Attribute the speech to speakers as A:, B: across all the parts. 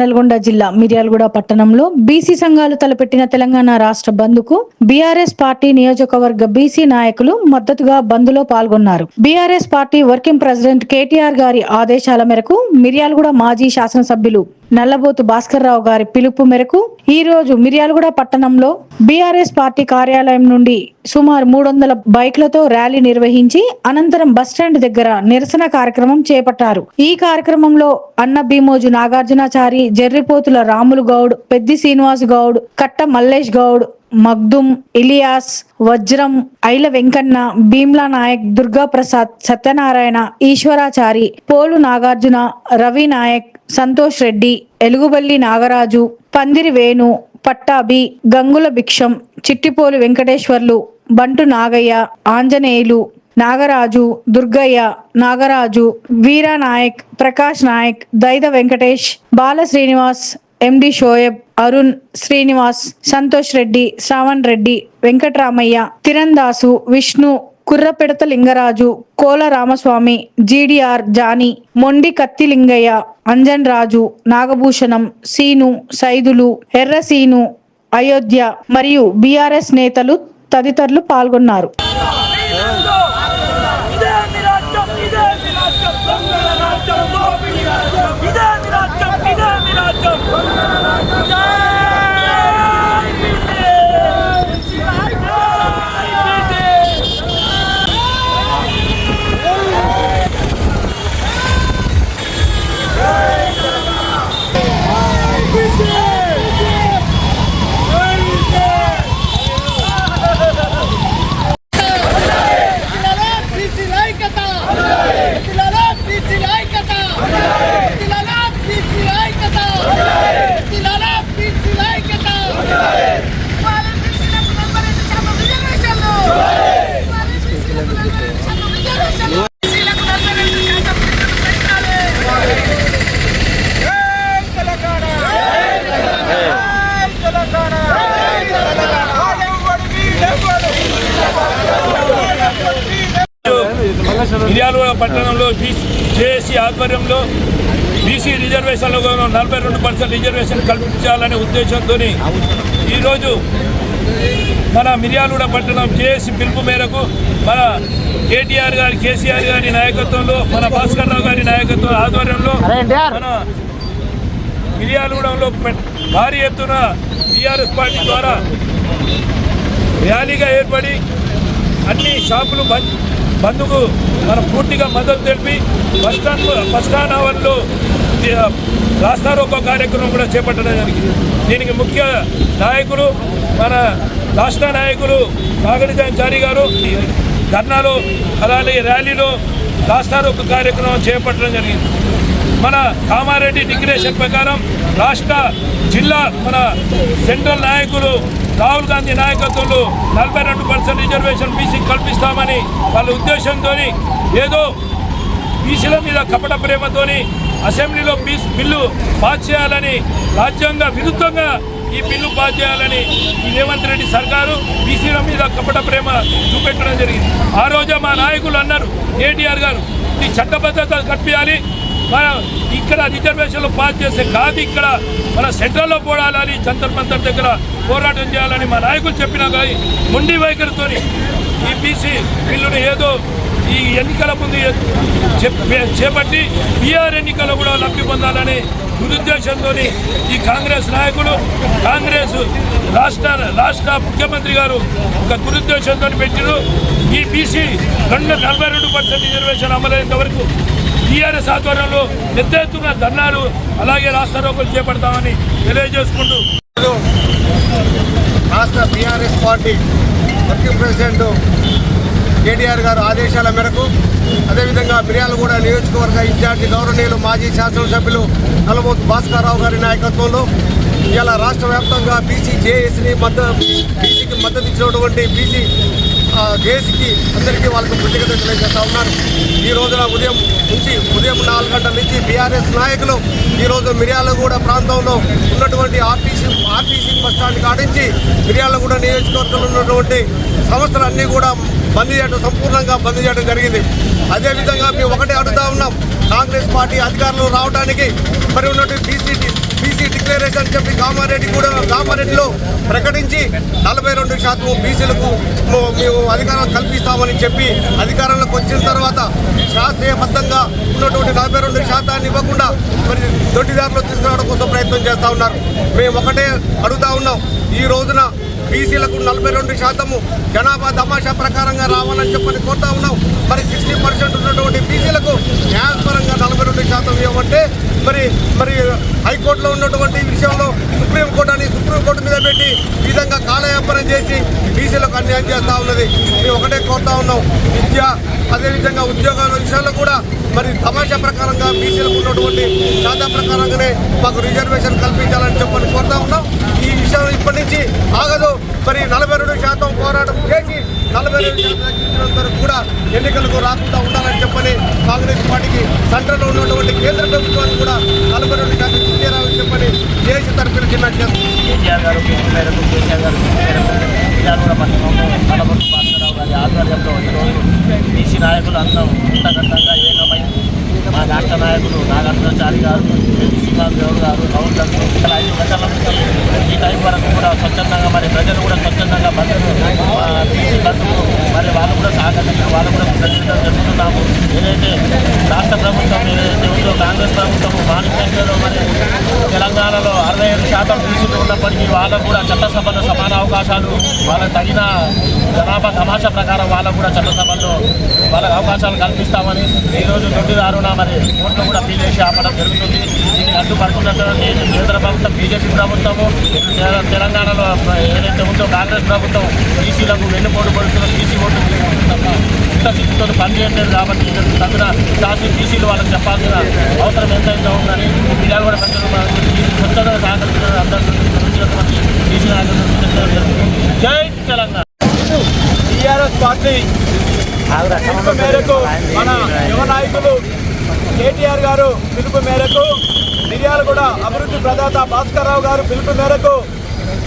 A: నల్గొండ జిల్లా మిర్యాలగూడ పట్టణంలో బీసీ సంఘాలు తలపెట్టిన తెలంగాణ రాష్ట్ర బంద్కు బీఆర్ఎస్ పార్టీ నియోజకవర్గ బీసీ నాయకులు మద్దతుగా బంద్లో పాల్గొన్నారు. BRS party working president KTR గారి ఆదేశాల మేరకు మిర్యాలగూడ మాజీ శాసనసభ్యులు నల్లబోతు భాస్కర్ రావు గారి పిలుపు మేరకు ఈ రోజు మిర్యాలగూడ పట్టణంలో బీఆర్ఎస్ పార్టీ కార్యాలయం నుండి సుమారు మూడు వందల బైక్లతో ర్యాలీ నిర్వహించి అనంతరం బస్టాండ్ దగ్గర నిరసన కార్యక్రమం చేపట్టారు. ఈ కార్యక్రమంలో అన్న భీమోజు నాగార్జునాచారి జర్రిపోతుల రాములు గౌడ్ పెద్ది శ్రీనివాస్ గౌడ్ కట్ట Mallesh Goud Magdum Ilias Vajram Aila Venkanna Bhimla Naik Durga Prasad Satyanarayana Eshwarachari Polu Nagarjuna Ravi Naik Santosh Reddy Eluguballi Nagaraju Pandiri Venu Pattabhi Gangula Bhiksham Chittipolu Venkateswarlu Bantu Nagaiah Anjaneyulu Nagaraju Durgaiah Nagaraju Veera Naik Prakash Naik Daida Venkatesh Bala Srinivas MD Shoaib Arun Srinivas Santosh Reddy Shravan Reddy Venkatramaiah Tirandasu Vishnu Kurrapedatha Lingaraju Kola Ramaswamy GDR Johnny మొండి కత్తి లింగయ్య అంజన్ రాజు నాగభూషణం సీను సైదులు ఎర్ర సీను అయోధ్య మరియు బీఆర్ఎస్ నేతలు తదితరులు పాల్గొన్నారు
B: ఇదే మీ రాజ్యం ఇదే మీ రాజ్యం దొంగల రాజ్యం దోపిడీ రాజ్యం ఇదే మీ రాజ్యం ఇదే మీ రాజ్యం జై బీసీ! జై బీసీ!
C: పిల్లల బీసీ ఐక్యత పిల్లల బీసీ ఐక్యత పిల్లల బీసీ ఐక్యత పిల్లల బీసీ ఐక్యత వాళ్ళ బీసీలకు నలభై శాతం రిజర్వేషన్లు వాళ్ళ బీసీలకు నలభై శాతం రిజర్వేషన్లు బీసీలకు నలభై రెండు శాతం రిజర్వేషన్లు పెట్టాలి జై తెలంగాణ జై తెలంగాణ జై తెలంగాణ
B: మిర్యాలగూడ పట్టణంలో జేఏసీ ఆధ్వర్యంలో బీసీ రిజర్వేషన్లో నలభై రెండు పర్సెంట్ రిజర్వేషన్ కల్పించాలనే ఉద్దేశంతో ఈరోజు మన మిర్యాలగూడ పట్టణం జేఏసీ పిలుపు మేరకు మన కేటీఆర్ గారి కేసీఆర్ గారి నాయకత్వంలో మన భాస్కర్ రావు గారి నాయకత్వం ఆధ్వర్యంలో మన మిర్యాలగూడెంలో పె- భారీ ఎత్తున టీఆర్ఎస్ పార్టీ ద్వారా ర్యాలీగా ఏర్పడి అన్ని షాపులు బంద్ బంద్కు మనం పూర్తిగా మద్దతు తెలిపి బస్టాండ్ బస్టాండ్ ఆవరణలో రాస్తారోకో కార్యక్రమం కూడా చేపట్టడం జరిగింది దీనికి ముఖ్య నాయకులు మన రాష్ట్ర నాయకులు కాగడి చారి గారు ధర్నాలో అలాగే ర్యాలీలో రాస్తారోకో కార్యక్రమం చేపట్టడం జరిగింది. మన కామారెడ్డి డిక్లరేషన్ ప్రకారం రాష్ట్ర జిల్లా మన సెంట్రల్ నాయకులు రాహుల్ గాంధీ నాయకత్వంలో నలభై రెండు పర్సెంట్ రిజర్వేషన్ బీసీ కల్పిస్తామని వాళ్ళ ఉద్దేశంతో ఏదో బీసీల మీద కపట ప్రేమతోని అసెంబ్లీలో బీస్ బిల్లు పాస్ చేయాలని రాజ్యాంగ విరుద్ధంగా ఈ బిల్లు పాస్ చేయాలని ఈ రేవంత్ రెడ్డి సర్కారు బీసీల మీద కపట ప్రేమ చూపెట్టడం జరిగింది. ఆ రోజే మా నాయకులు అన్నారు కేటీఆర్ గారు ఈ చట్టబద్ధత కల్పించాలి మన ఇక్కడ రిజర్వేషన్లు పాస్ చేస్తే కాదు ఇక్కడ. మన సెంట్రల్లో పోడాలని జంతర్ మంతర్ దగ్గర పోరాటం చేయాలని మా నాయకులు చెప్పినా కానీ మొండి వైఖరితోని ఈ బీసీ బిల్లును ఏదో ఈ ఎన్నికల ముందు చెప్- చేపట్టి బీఆర్ ఎన్నికలు కూడా లబ్ధి పొందాలని దురుద్దేశంతో ఈ కాంగ్రెస్ నాయకులు కాంగ్రెస్ రాష్ట్ర రాష్ట్ర ముఖ్యమంత్రి గారు ఒక దురుద్దేశంతో పెట్టిరు ఈ బీసీ రెండు నలభై రెండు పర్సెంట్ రిజర్వేషన్ అమలైనంత వరకు టీఆర్ఎస్ ఆధ్వర్యంలో పెద్ద ఎత్తున ధర్నాలు అలాగే రోగులు చేపడతామని తెలియజేసుకుంటూ.
D: రాష్ట్ర BRS party working president KTR గారు ఆదేశాల మేరకు అదేవిధంగా మిర్యాలగూడ నియోజకవర్గ ఇన్ఛార్జి గౌరవనీయులు మాజీ శాసనసభ్యులు నల్లమోతు భాస్కర్రావు గారి నాయకత్వంలో ఇలా రాష్ట్ర వ్యాప్తంగా బీసీ జేఏసీని మద్దతు బీసీకి మద్దతు ఇచ్చినటువంటి బీసీ జేఏసీకి అందరికీ వాళ్ళకు కృతజ్ఞత తెలియజేస్తా ఉన్నారు. ఈ రోజున ఉదయం నుంచి ఉదయం నాలుగు గంటల నుంచి బీఆర్ఎస్ నాయకులు ఈరోజు మిర్యాలగూడ ప్రాంతంలో ఉన్నటువంటి ఆర్టీసీ ఆర్టీసీ బస్ స్టాండ్ కాడించి మిర్యాలగూడ నియోజకవర్గంలో ఉన్నటువంటి సంస్థలన్నీ కూడా బంద్ చేయడం సంపూర్ణంగా బంద్ చేయడం జరిగింది అదేవిధంగా మేము ఒకటే అడుగుతా ఉన్నాం. కాంగ్రెస్ పార్టీ అధికారంలో రావడానికి మరి ఉన్నటువంటి బీసీ బీసీ
E: డిక్లరేషన్ అని చెప్పి కామారెడ్డి కూడా కామారెడ్డిలో ప్రకటించి నలభై రెండు శాతం బీసీలకు మేము అధికారం కల్పిస్తామని చెప్పి అధికారంలోకి వచ్చిన తర్వాత శాస్త్రీయబద్ధంగా ఉన్నటువంటి నలభై రెండు శాతాన్ని ఇవ్వకుండా మరి దొడ్డిదారులు తీసుకురావడం కోసం ప్రయత్నం చేస్తూ ఉన్నారు. మేము ఒకటే అడుగుతా ఉన్నాం. ఈ రోజున బీసీలకు నలభై రెండు శాతము జనాభా తమాషా ప్రకారంగా రావాలని చెప్పని కోరుతా ఉన్నాం. మరి సిక్స్టీ పర్సెంట్ ఉన్నటువంటి బీసీలకు న్యాయపరంగా నలభై రెండు శాతం ఇవ్వమంటే మరి మరి హైకోర్టులో ఉన్నటువంటి విషయంలో సుప్రీంకోర్టు అని సుప్రీంకోర్టు మీద పెట్టి ఈ విధంగా కాలయాపనం చేసి బీసీలకు అన్యాయం చేస్తూ ఉన్నది. మేము ఒకటే కోరుతా ఉన్నాం. విద్య అదేవిధంగా ఉద్యోగాల విషయాల్లో కూడా మరి తమాషా ప్రకారంగా బీసీలకు ఉన్నటువంటి శాతా ప్రకారంగానే మాకు రిజర్వేషన్ కల్పించాలని చెప్పని కోరుతా ఉన్నాం. ఈ విషయం ఇప్పటి నుంచి ఆగదు. మరి నలభై రెండు శాతం పోరాటం చేసి నలభై రెండు శాతం వరకు కూడా ఎన్నికలకు రాకుండా ఉండాలని చెప్పని కాంగ్రెస్ పార్టీకి సెంట్రల్లో ఉన్నటువంటి కేంద్ర ప్రభుత్వాన్ని కూడా నలభై రెండు శాతం ఇచ్చేరాలని చెప్పని దేశ తరఫున డిమాండ్ చేస్తున్నాం
F: కేసీఆర్ గారు మేరకు కేసీఆర్ గారు విజయనగర పట్టణంలో భాస్కరరావు గారి ఆధ్వర్యంలో ఈరోజు బీసీ నాయకులు అందరం ఉండగట్టంగా ఏకమై మా రాష్ట్ర నాయకులు నాగార్జునాచారి గారు శ్రీనివాస్ గౌడ్ గారు రాహుల్ గాంధీ ఇక్కడ ఐదు గంటల నుంచి ఈ టైం వరకు కూడా స్వచ్ఛందంగా మరి ప్రజలు కూడా స్వచ్ఛందంగా బంధులు తీసి బంధువు వాళ్ళు కూడా సహకరించారు వాళ్ళు కూడా కృతజ్ఞతలు చెప్తున్నాము ఏదైతే రాష్ట్ర ప్రభుత్వం ఏదైతే ఉందో కాంగ్రెస్ ప్రభుత్వం మేనిఫెస్టోలో మరి తెలంగాణలో అరవై ఏడు శాతం బీసీలు ఉన్నప్పటికీ వాళ్ళకు కూడా చట్టసభలో సమాన అవకాశాలు వాళ్ళకు తగిన జనాభా తమాషా ప్రకారం వాళ్ళకు కూడా చట్టసభల్లో వాళ్ళకు అవకాశాలు కల్పిస్తామని ఈరోజు దొడ్డిదారున మరి ఓట్లు కూడా పీలేసి ఆపడం జరుగుతుంది. దీన్ని అడ్డుపడుతున్నటువంటి కేంద్ర ప్రభుత్వం బీజేపీ ప్రభుత్వము తెలంగాణలో ఏదైతే ఉందో కాంగ్రెస్ ప్రభుత్వం బీసీలకు వెన్నుపోటు పడుతున్న బీసీ ఓట్లు తీసుకుంటుంది తప్ప చిత్తశుద్ధితో పనిచేయట్లేదు కాబట్టి ఇక్కడ తగిన శాసన బీసీలు వాళ్ళకి చెప్పాల్సిన అవసరం ఎంతైతే ఉందని మీడియా కూడా ప్రజలు స్వచ్ఛంగా సహకరించిన అందరికీ వచ్చినటువంటి బీసీ నాయకులు జై తెలంగాణ.
G: టీఆర్ఎస్ పార్టీ పిలుపు మేరకు మన యువ నాయకులు కేటీఆర్ గారు పిలుపు మేరకు మిర్యాలగూడ అభివృద్ధి ప్రదాత భాస్కర్రావు గారు పిలుపు మేరకు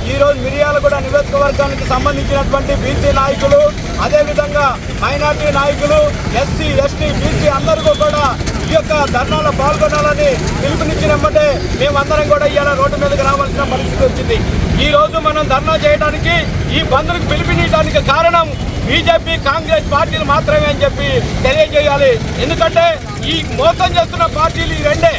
G: ఈరోజు మిర్యాలగూడ నియోజకవర్గానికి సంబంధించినటువంటి బీసీ నాయకులు అదేవిధంగా మైనార్టీ నాయకులు ఎస్సీ ఎస్టీ బీసీ అందరికీ కూడా ఈ యొక్క ధర్నాలో పాల్గొనాలని పిలుపునిచ్చినమ్మంటే మేమందరం కూడా ఇవాళ రోడ్డు మీదకి రావాల్సిన పరిస్థితి వచ్చింది. ఈ రోజు మనం ధర్నా చేయడానికి ఈ బంధులకు పిలుపునియడానికి కారణం బీజేపీ కాంగ్రెస్ పార్టీలు మాత్రమే అని చెప్పి తెలియజేయాలి. ఎందుకంటే ఈ మోసం చేస్తున్న పార్టీలు ఈ రెండే.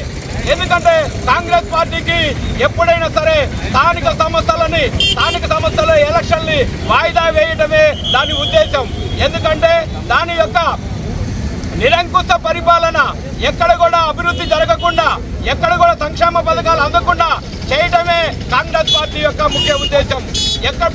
G: ఎందుకంటే కాంగ్రెస్ పార్టీకి ఎప్పుడైనా సరే స్థానిక సంస్థలని స్థానిక సంస్థల ఎలక్షన్ని వాయిదా వేయడమే దాని ఉద్దేశం. ఎందుకంటే దాని యొక్క నిరంకుశ పరిపాలన ఎక్కడ కూడా అభివృద్ధి జరగకుండా ఎక్కడ కూడా సంక్షేమ పథకాలు అందకుండా చేయటమే కాంగ్రెస్ పార్టీ యొక్క ముఖ్య ఉద్దేశం. ఎక్కడ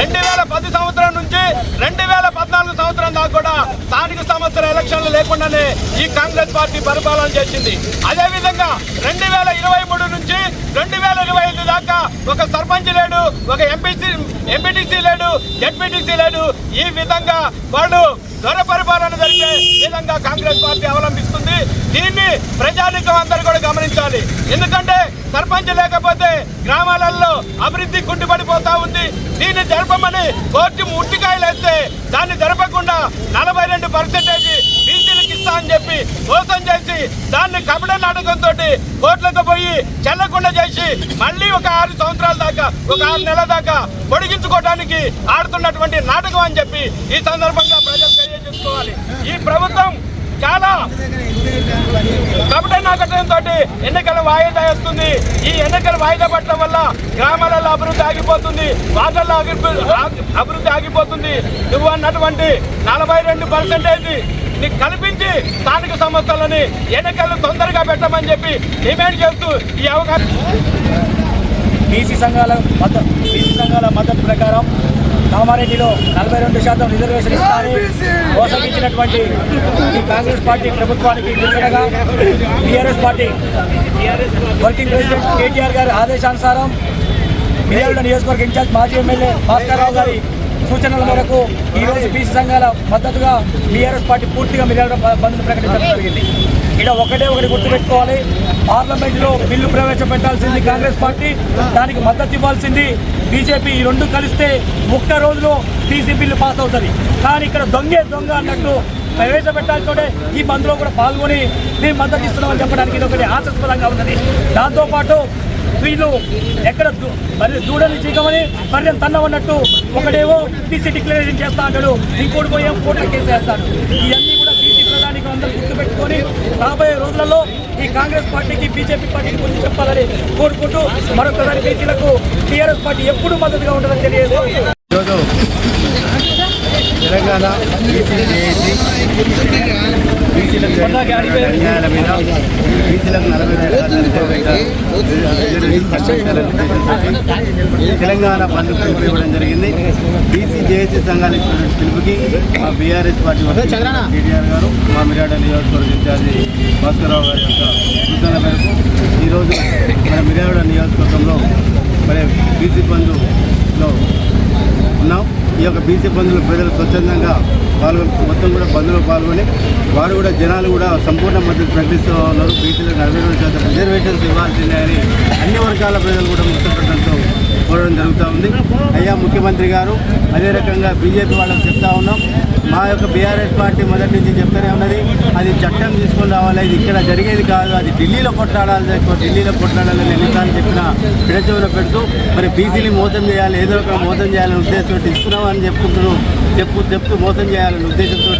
G: రెండు వేల పది సంవత్సరం నుంచి రెండు వేల పద్నాలుగు సంవత్సరం దాకా కూడా స్థానిక సంవత్సర ఎలక్షన్లు లేకుండానే ఈ కాంగ్రెస్ పార్టీ పరిపాలన చేసింది. అదేవిధంగా రెండు వేల ఇరవై మూడు నుంచి రెండు వేల ఇరవై ఐదు దాకా ఒక సర్పంచ్ లేడు ఒక ఎంపీసీ ఎంపీటీసీ లేడు జడ్పీటీసీ లేడు. ఈ విధంగా వాళ్ళు దొర పరిపాలన జరిగే విధంగా కాంగ్రెస్ పార్టీ అవలంబిస్తుంది. దీన్ని ప్రజానికం అందరూ కూడా గమనించాలి. ఎందుకంటే సర్పంచ్ లేకపోతే గ్రామాలలో అభివృద్ధి కుంటిపడిపోతా ఉంది. దీన్ని జరపమని కోర్టు ముట్టికాయలు వేస్తే దాన్ని జరపకుండా నలభై రెండు పర్సెంటేజ్ బీసీలకు అని చెప్పి మోసం చేసి దాన్ని కబడ నాటకంతో కోట్లకు పోయి చెల్లకుండా చేసి మళ్ళీ ఒక ఆరు సంవత్సరాల దాకా ఒక ఆరు నెలల దాకా పొడిగించుకోవడానికి ఆడుతున్నటువంటి నాటకం అని చెప్పి ఈ సందర్భంగా ప్రజలు తెలియజేసుకోవాలి. ఈ ప్రభుత్వం చాలా కపట నాటకంతో ఎన్నికల వాయిదా వేస్తుంది. ఈ ఎన్నికలు వాయిదా పట్టడం వల్ల గ్రామాలలో అభివృద్ధి ఆగిపోతుంది వాటర్లో అభివృద్ధి అభివృద్ధి ఆగిపోతుంది. నువ్వు అన్నటువంటి నలభై రెండు పర్సెంటేజ్ నీకు కల్పించి స్థానిక సంస్థలని ఎన్నికలు తొందరగా పెట్టమని చెప్పి డిమాండ్ చేస్తూ ఈ అవకాశం
F: బీసీ సంఘాల మద్దతు బీసీ సంఘాల మద్దతు ప్రకారం కామారెడ్డిలో నలభై రెండు శాతం రిజర్వేషన్ ఇస్తారని మోసగించినటువంటి ఈ కాంగ్రెస్ పార్టీ ప్రభుత్వానికి నిరసనగా TRS party working president KTR గారి ఆదేశానుసారం మిర్యాల నియోజకవర్గ ఇన్ఛార్జ్ మాజీ ఎమ్మెల్యే భాస్కర్ రావు గారి సూచనల మేరకు ఈ రోజు బీసీ సంఘాల మద్దతుగా బీఆర్ఎస్ పార్టీ పూర్తిగా మిర్యాల బంద్ను ప్రకటించడం జరిగింది. ఇక్కడ ఒకటే ఒకటి గుర్తుపెట్టుకోవాలి. పార్లమెంట్లో బిల్లు ప్రవేశపెట్టాల్సింది కాంగ్రెస్ పార్టీ దానికి మద్దతు ఇవ్వాల్సింది బీజేపీ. ఈ రెండు కలిస్తే ఒక్క రోజులో బీసీ బిల్లు పాస్ అవుతుంది. కానీ ఇక్కడ దొంగే దొంగ అన్నట్టు ప్రవేశపెట్టాల్సిందే ఈ బంద్లో కూడా పాల్గొని మేము మద్దతు ఇస్తున్నామని చెప్పడానికి ఇది ఒకటి ఆశాస్పదంగా ఉన్నది. దాంతోపాటు
H: వీళ్ళు ఎక్కడ మరి దూడని చీకమని పర్యం తన్నమన్నట్టు ఒకడేమో బీసీ డిక్లరేషన్ చేస్తా అంటాడు ఇంకోటి పోయి కోట్ల కేసు వేస్తాడు. ఇవన్నీ కూడా బీసీ ప్రధానికి అందరూ గుర్తుపెట్టుకొని రాబోయే రోజులలో ఈ కాంగ్రెస్ పార్టీకి బీజేపీ పార్టీకి కొంచెం చెప్పాలని కోరుకుంటూ మరొకసారి బీసీలకు టీఆర్ఎస్ పార్టీ ఎప్పుడు మద్దతుగా ఉంటుందని తెలియదు
D: ఈరోజు తెలంగాణ బీసీ బీసీలకు అన్యాయాల మీద బీసీలకు నలభై తెలంగాణ బంధు పిలుపు ఇవ్వడం జరిగింది. బీసీ జేఏసీ సంఘాలు ఇచ్చినటువంటి పిలుపుకి మా బీఆర్ఎస్ పార్టీ కేటీఆర్ గారు మా మిరాడ నియోజకవర్గ ఇన్ఛార్జి భాస్కర్రావు గారి యొక్క సూచన మేరకు ఈరోజు మన మిరాడ నియోజకవర్గంలో మరి బీసీ బంధులో ఉన్నాం. ఈ యొక్క బీసీ బంధువులు ప్రజలు స్వచ్ఛందంగా పాల్గొని మొత్తం కూడా బంధువులు పాల్గొని వారు కూడా జనాలు కూడా సంపూర్ణ మద్దతు ప్రకటిస్తూ ఉన్నారు. బీసీలకు నలభై రెండు శాతం రిజర్వేషన్స్ ఇవ్వాల్సిందే అని అన్ని వర్గాల ప్రజలు కూడా ముఖ్యపడడంతో కోరడం జరుగుతూ ఉంది. అయ్యా ముఖ్యమంత్రి గారు అదే రకంగా బీజేపీ వాళ్ళకి చెప్తా ఉన్నాం. మా యొక్క బీఆర్ఎస్ పార్టీ మొదటి నుంచి చెప్తూనే ఉన్నది. అది చట్టం తీసుకొని రావాలి. ఇది ఇక్కడ జరిగేది కాదు. అది ఢిల్లీలో కొట్లాడాలి ఢిల్లీలో ఢిల్లీలో కొట్లాడాలని ఎన్నిసార్లు చెప్పిన పిడచెవులో పెడుతూ మరి బీసీని మోసం చేయాలి ఏదో ఒక మోసం చేయాలనే ఉద్దేశంతో ఇస్తున్నామని చెప్పుకుంటూ చెప్పు చెప్తూ మోసం చేయాలనే ఉద్దేశంతో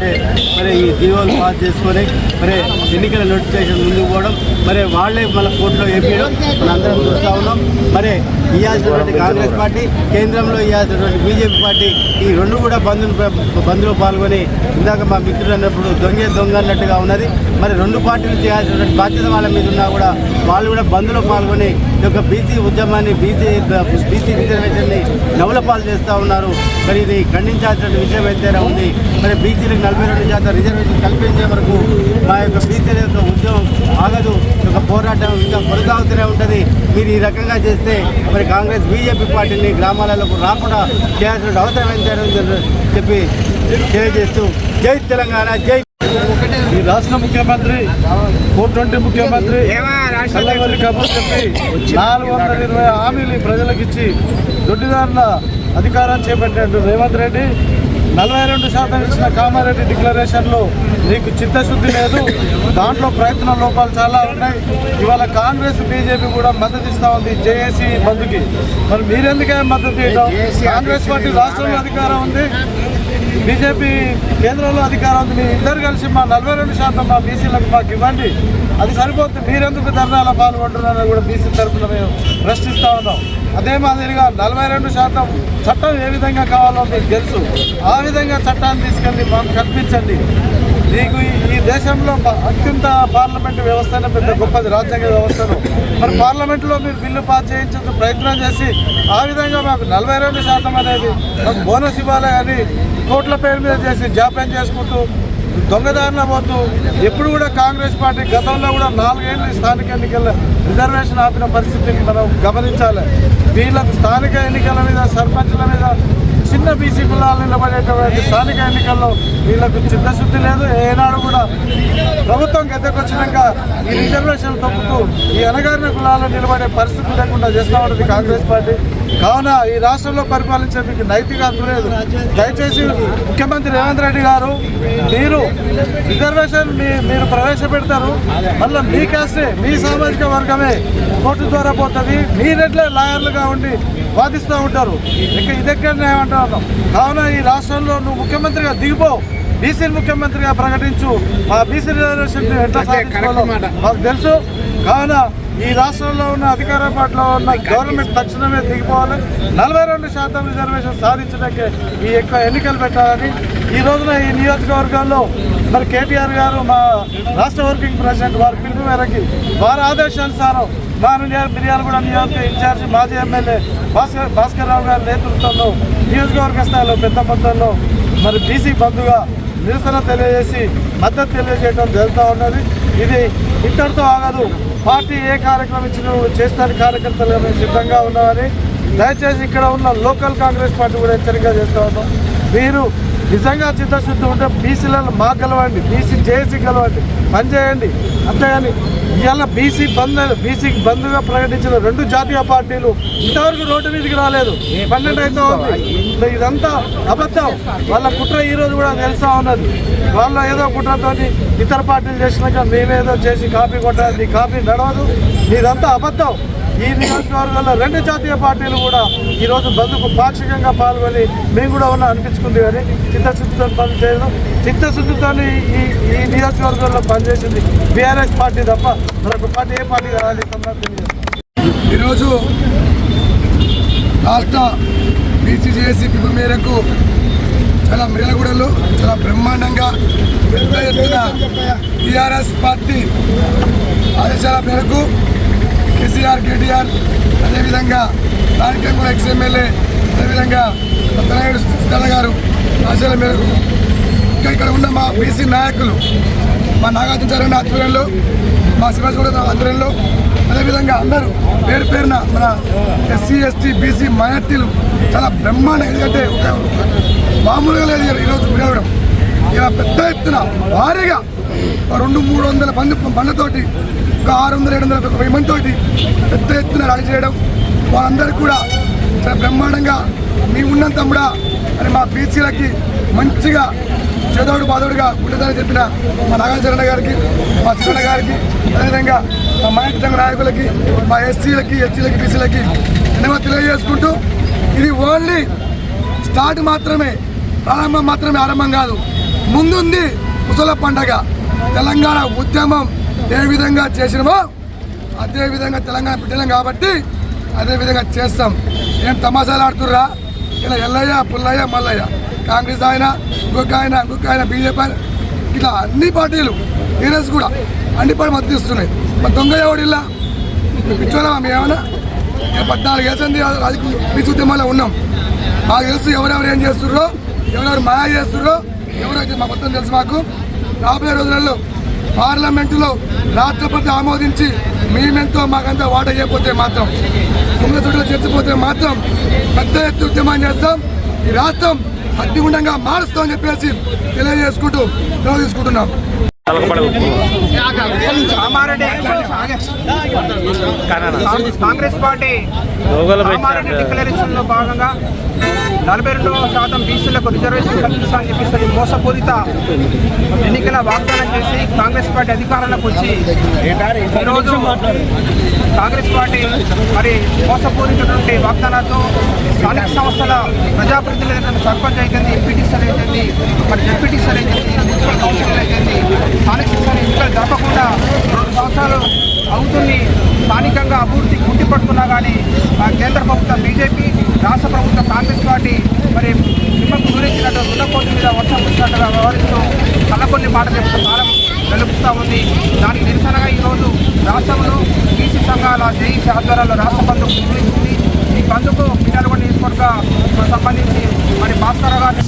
D: మరి ఈ జీవోలు పాస్ చేసుకొని మరి ఎన్నికల నోటిఫికేషన్ ముందుకు పోవడం. మరి వాళ్ళే మన కోర్టులో వేపించడం మన అందరం చూస్తూ ఉన్నాం. మరి ఇవ్వాల్సినటువంటి కాంగ్రెస్ పార్టీ కేంద్రంలో ఇవ్వాల్సినటువంటి బీజేపీ పార్టీ ఈ రెండు కూడా బంధులు బంధులో పాల్గొని ఇందాక మా మిత్రుడు అన్నప్పుడు దొంగ దొంగ అన్నట్టుగా ఉన్నది. మరి రెండు పార్టీలు చేయాల్సినటువంటి బాధ్యత వాళ్ళ మీద ఉన్నా కూడా వాళ్ళు కూడా బంద్లో పాల్గొని ఈ యొక్క బీసీ ఉద్యమాన్ని బీసీ బీసీ రిజర్వేషన్ని నవలపాలు చేస్తూ ఉన్నారు. మరి ఇది ఖండించాల్సిన విషయం అయితే ఉంది మరి బీసీలకు నలభై రెండు శాతం రిజర్వేషన్ కల్పించే వరకు మా యొక్క బీసీల యొక్క ఉద్యమం ఆగదు ఒక పోరాటం ఇంకా కొనసాగుతూనే ఉంటుంది. మీరు ఈ రకంగా చేస్తే మరి కాంగ్రెస్ బీజేపీ పార్టీని గ్రామాలకు రాకుండా చేయాల్సిన అవసరం ఎంతైనా చెప్పి తెలియజేస్తూ జై తెలంగాణ జై
C: ఈ రాష్ట్ర ముఖ్యమంత్రి ఫోర్ ట్వంటీ ముఖ్యమంత్రి చల్లవల్లి కబుర్ చెప్పి నాలుగు వందల ఇరవై హామీలు ప్రజలకు ఇచ్చి దొడ్డిదారుల అధికారం చేపట్టాడు రేవంత్ రెడ్డి నలభై రెండు శాతం ఇచ్చిన కామారెడ్డి డిక్లరేషన్లో నీకు చిత్తశుద్ధి లేదు. దాంట్లో ప్రయత్న లోపాలు చాలా ఉన్నాయి. ఇవాళ కాంగ్రెస్ బీజేపీ కూడా మద్దతు ఇస్తా ఉంది జేఏసీ బంధుకి మరి మీరెందుకే మద్దతు ఇవ్వడం? కాంగ్రెస్ పార్టీ రాష్ట్రంలో అధికారం ఉంది. బీజేపీ కేంద్రంలో అధికారం ఉంది. మీరు ఇద్దరు కలిసి మా నలభై రెండు శాతం మా బీసీలకు మాకు ఇవ్వండి. అది సరిపోతుంది. మీరెందుకు ధర్నాల పాల్గొంటున్నారని కూడా బీసీ తరఫున మేము ప్రశ్నిస్తూ ఉన్నాం. అదే మాదిరిగా నలభై రెండు శాతం చట్టం ఏ విధంగా కావాలో మీకు తెలుసు. ఆ విధంగా చట్టాన్ని తీసుకెళ్ళి మాకు కల్పించండి. మీకు ఈ- ఈ దేశంలో అత్యంత పార్లమెంటు వ్యవస్థనే పెద్ద గొప్పది రాజ్యాంగ వ్యవస్థను. మరి పార్లమెంట్లో మీరు బిల్లు పాస్ చేయించేందుకు ప్రయత్నం చేసి ఆ విధంగా మాకు నలభై రెండు శాతం అనేది మాకు బోనస్ ఇవ్వాలి అని కోట్ల పేరు మీద చేసి జాప్యం చేసుకుంటూ దొంగదారిన పోతూ ఎప్పుడు కూడా కాంగ్రెస్ పార్టీ గతంలో కూడా నాలుగేళ్ళు స్థానిక ఎన్నికల్లో రిజర్వేషన్ ఆపిన పరిస్థితిని మనం గమనించాలి. వీళ్ళకు స్థానిక ఎన్నికల మీద సర్పంచ్ల మీద చిన్న బీసీ కులాలు నిలబడేటువంటి స్థానిక ఎన్నికల్లో వీళ్ళకు చిత్తశుద్ధి లేదు. ఏనాడు కూడా ప్రభుత్వం గద్దెకొచ్చినాక ఈ రిజర్వేషన్ తప్పుతూ ఈ అనగారిన కులాలు నిలబడే పరిస్థితి లేకుండా చేస్తూ కాంగ్రెస్ పార్టీ. కావున ఈ రాష్ట్రంలో పరిపాలించేందుకు నైతిక లేదు. దయచేసి ముఖ్యమంత్రి రేవంత్ రెడ్డి గారు మీరు రిజర్వేషన్ మీ మీరు ప్రవేశపెడతారు. మళ్ళీ మీ కాస్టే మీ సామాజిక వర్గమే కోర్టు ద్వారా పోతుంది. మీరెట్లే లాయర్లుగా ఉండి వాదిస్తూ ఉంటారు. ఇక ఇదెక్కడ ఏమంటారు కావున ఈ రాష్ట్రంలో నువ్వు ముఖ్యమంత్రిగా దిగిపోవు బీసీ ముఖ్యమంత్రిగా ప్రకటించు. ఆ బీసీ రిజర్వేషన్ ఎట్లా మాకు తెలుసు. కావున ఈ రాష్ట్రంలో ఉన్న అధికార పార్టీలో ఉన్న గవర్నమెంట్ తక్షణమే దిగిపోవాలి. నలభై రెండు శాతం రిజర్వేషన్ సాధించడానికి ఈ ఎక్కువ ఎన్నికలు పెట్టాలని ఈ రోజున ఈ నియోజకవర్గంలో మరి కేటీఆర్ గారు మా రాష్ట్ర వర్కింగ్ ప్రెసిడెంట్ వారి పిలుపు మేరకి వారి ఆదేశానుసారం మా మిర్యాలగూడ నియోజక ఇన్ఛార్జి మాజీ ఎమ్మెల్యే భాస్కర్ భాస్కర్ రావు గారి నేతృత్వంలో నియోజకవర్గ స్థాయిలో పెద్ద మొత్తంలో మరి బీసీ బంధుగా నిరసన తెలియజేసి మద్దతు తెలియజేయడం జరుగుతూ ఉన్నది. ఇది ఇంతటితో ఆగదు. పార్టీ ఏ కార్యక్రమం ఇచ్చినా కూడా చేస్తానికి కార్యకర్తలుగా మేము సిద్ధంగా ఉన్నామని దయచేసి ఇక్కడ ఉన్న లోకల్ కాంగ్రెస్ పార్టీ కూడా హెచ్చరిక చేస్తూ ఉన్నాం. మీరు నిజంగా చిత్తశుద్ధి ఉంటే బీసీలను మాకు గెలవండి. బీసీ జేసీ గెలవండి. పనిచేయండి. అంతేగాని ఇవాళ బీసీ బంద్ బీసీకి బంద్గా ప్రకటించిన రెండు జాతీయ పార్టీలు ఇంతవరకు రోడ్డు మీదకి రాలేదు. పన్నెండు అయితే ఉంది. ఇదంతా అబద్ధం. వాళ్ళ కుట్ర ఈ రోజు కూడా తెలుసా ఉన్నది. వాళ్ళ ఏదో కుట్రతోని ఇతర పార్టీలు చేసినాక మేమేదో చేసి కాపీ కొట్టాలి నీ కాపీ నడవదు. ఇదంతా అబద్ధం. ఈ నియోజకవర్గంలో రెండు జాతీయ పార్టీలు కూడా ఈరోజు బంద్కు పాక్షికంగా పాల్గొని మేము కూడా ఉన్నా అనిపించుకుంది కానీ చిత్తశుద్ధితో పనిచేయడం చిత్తశుద్ధితో ఈ ఈ నియోజకవర్గంలో పనిచేసింది బీఆర్ఎస్ పార్టీ తప్ప మరొక పార్టీ ఏ పార్టీ కాదని తెలియదు
I: ఈరోజు రాష్ట్ర బీసీజేఏసీ పిలుపు మేరకు చాలా మిరలగూడలో చాలా బ్రహ్మాండంగా పెద్ద ఎత్తున టీఆర్ఎస్ పార్టీ ఆదేశాల మేరకు కేసీఆర్ కేటీఆర్ అదేవిధంగా స్థానికంగా కూడా ఎక్స్ ఎమ్మెల్యే అదేవిధంగా తనయుడు సిద్ధాల గారు ఆశయాల మేరకు. ఇంకా ఇక్కడ ఉన్న మా బీసీ నాయకులు మా నాగార్జున ఆధ్వర్యంలో మా శివాజీ కూడా ఆధ్వర్యంలో అదేవిధంగా అందరూ పేరు పేరున మన ఎస్సీ ఎస్టీ బీసీ మైనార్టీలు చాలా బ్రహ్మాండం ఎందుకంటే ఒక మామూలుగా లేదు ఈరోజు పిలవడం ఇలా పెద్ద ఎత్తున భారీగా రెండు మూడు వందల బంధు బండ్లతోటి ఒక ఆరు వందల ఏడు వందల ఒక వెయ్యి పెద్ద ఎత్తున ర్యాలీ చేయడం. వాళ్ళందరికీ కూడా చాలా బ్రహ్మాండంగా మీ ఉన్నంత తమ్ముడా అని మా బీసీలకి మంచిగా చేదోడు బాదోడుగా ఉండదని చెప్పిన మా నాగార్జున గారికి మా శివణ గారికి అదేవిధంగా మా మైనార్టీ సంఘ నాయకులకి మా ఎస్సీలకి ఎస్టీలకి బీసీలకి ఎన్నో తెలియజేసుకుంటూ ఇది ఓన్లీ స్టార్ట్ మాత్రమే ప్రారంభం మాత్రమే ఆరంభం కాదు. ముందుంది ముసల పండగ. తెలంగాణ ఉద్యమం ఏ విధంగా చేసినామో అదేవిధంగా తెలంగాణ బిడ్డలం కాబట్టి అదేవిధంగా చేస్తాం. ఏం తమాషాలు ఆడుతుర్రా? ఇలా ఎల్లయ్య పుల్లయ్య మల్లయ్య. కాంగ్రెస్ ఆయన ఇంకొక ఆయన ఇంకొక ఆయన బీజేపీ ఆయన. ఇట్లా అన్ని పార్టీలు టీఆర్ఎస్ కూడా అన్ని పార్టీ మద్దతు ఇస్తున్నాయి. మరి దొంగ ఎవడు ఇలా? పిచ్చోళ్ళమా మేము ఇక పద్నాలుగు ఏళ్ళంది రాజకీయ బీసీ ఉద్యమాల్లో ఉన్నాం. మాకు తెలుసు ఎవరెవరు ఏం చేస్తుర్రో ఎవరెవరు మాయా చేస్తుర్రో ఎవరైతే మా మొత్తం తెలుసు మాకు. రాబోయే రోజులలో పార్లమెంటులో రాష్ట్రపతి ఆమోదించి మేమెంతో మాకంతా వాట చేయకపోతే మాత్రం కుంగ చుట్టూ చేర్చిపోతే మాత్రం పెద్ద ఎత్తు ఉద్యమం చేస్తాం. ఈ రాష్ట్రం అగ్నిగుండంగా మారుస్తామని చెప్పేసి తెలియజేసుకుంటూ సెలవు తీసుకుంటున్నాం.
J: కాంగ్రెస్ పార్టీ డిక్లరేషన్లో భాగంగా నలభై రెండు శాతం బీసీలకు రిజర్వేషన్ కల్పిస్తామని చెప్పేసి మోసపూరిత ఎన్నికల వాగ్దానం చేసి కాంగ్రెస్ పార్టీ అధికారంలోకి వచ్చి ఈరోజు కాంగ్రెస్ పార్టీ మరి మోసపూరితటువంటి వాగ్దానాలతో స్థానిక సంస్థల ప్రజాప్రతినిధులైన సర్పంచ్ అయితేంది ఎంపీటీసీలు అయితేంది మరి డిప్యూటీసీలు అయితేంది మున్సిపల్ కౌన్సిలర్ అయితేంది స్థానిక సంస్థలు ఎన్నికలు జరపకుండా రెండు సంవత్సరాలు అవుతుంది. స్థానికంగా అభివృద్ధి గుంటి పట్టుకున్నా కానీ కేంద్ర ప్రభుత్వం బీజేపీ రాష్ట్ర ప్రభుత్వం కాంగ్రెస్ పార్టీ మరి నిమ్మకు గురించినట్టు రుణకోటి మీద వర్షం వచ్చినట్టుగా వ్యవహరిస్తూ కళ్ళకొన్ని మాట చెప్తూ కాలం వెలుపుస్తూ ఉంది. దానికి నిరసనగా ఈరోజు రాష్ట్రంలో బీసీ సంఘాల జేఈసీ ఆధ్వర్యంలో రాష్ట్ర బంధుకు నిర్వహించింది ఈ బంధుకు పిల్లలు నియోజకవర్గ సంబంధించి మరి భాస్కర్ గారు